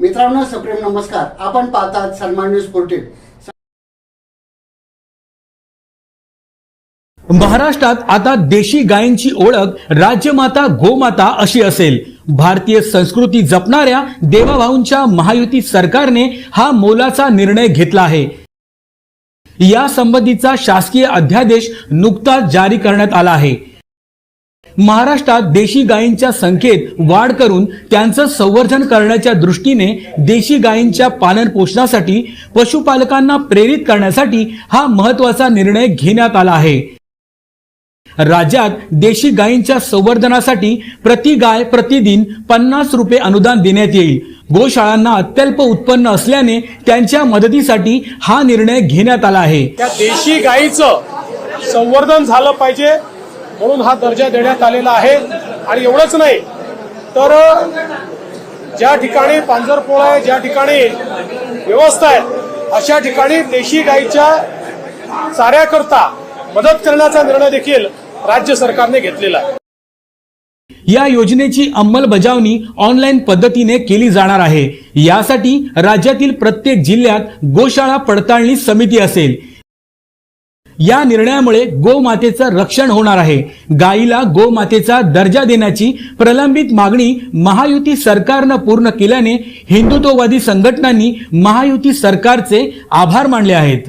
मित्रांनो सप्रेम नमस्कार. आपण पाहतात सन्मान न्यूज पोर्टल. महाराष्ट्रात आता देशी गायींची ओळख राजमाता गोमाता अशी असेल. भारतीय संस्कृती जपणाऱ्या देवाभाऊंच्या महायुती सरकारने हा मोलाचा निर्णय घेतला आहे. या संबंधीचा शासकीय अध्यादेश नुकताच जारी करण्यात आला आहे. महाराष्ट्रात देशी गायींच्या संख्येत वाढ करून त्यांचं संवर्धन करण्याच्या दृष्टीने देशी गायींच्या पालन पोषणासाठी पशुपालकांना प्रेरित करण्यासाठी हा महत्त्वाचा निर्णय घेण्यात आला आहे. राज्यात देशी गायींच्या संवर्धनासाठी प्रति गाय प्रतिदिन पन्नास रुपये अनुदान देण्यात येईल. गोशाळांना अत्यल्प उत्पन्न असल्याने त्यांच्या मदतीसाठी हा निर्णय घेण्यात आला आहे. त्या देशी गायीचं संवर्धन झालं पाहिजे. म्हणून हा दर्जा देण्यात आलेला आहे. आणि एवढंच नाही तर ज्या ठिकाणी पांजरपोळा आहे ज्या ठिकाणी व्यवस्था आहे अशा ठिकाणी देशी गायीच्या चाऱ्याकरता मदत करण्याचा निर्णय देखील राज्य सरकारने घेतलेला आहे. या योजनेची अंमलबजावणी ऑनलाईन पद्धतीने केली जाणार आहे. यासाठी राज्यातील प्रत्येक जिल्ह्यात गोशाळा पडताळणी समिती असेल. या निर्णयामुळे गोमातेचं रक्षण होणार आहे. गायीला गोमातेचा दर्जा देण्याची प्रलंबित मागणी महायुती सरकारनं पूर्ण केल्याने हिंदुत्ववादी संघटनांनी महायुती सरकारचे आभार मानले आहेत.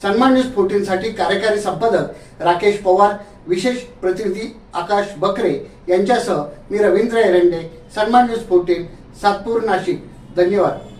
सन्मान न्यूज फोर्टीन साठी कार्यकारी संपादक राकेश पवार विशेष प्रतिनिधी आकाश बकरे यांच्यासह मी रवींद्र एरंडे सन्मान न्यूज फोर्टीन सातपूर नाशिक. धन्यवाद.